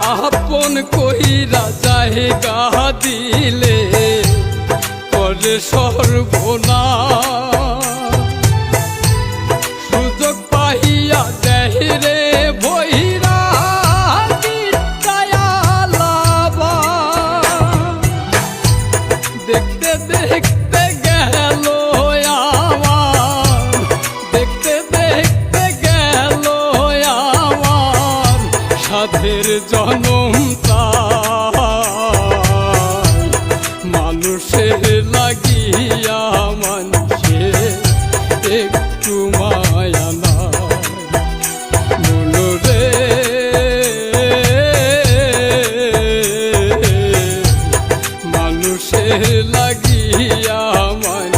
আপন কইরা জায়গা দিলে করে সর্বনা। সুযোগ পাইয়া দেহরে বহিরা সাধের জনম মানুষের লাগিয়া মানুষে একটু মায়া নাই। মনরে মানুষের লাগিয়া মানুষের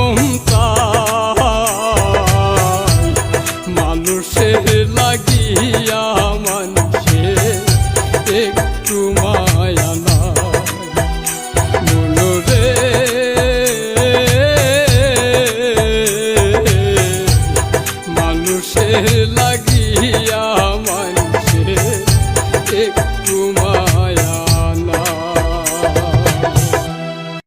মানুষে লাগিয়া মানুষে।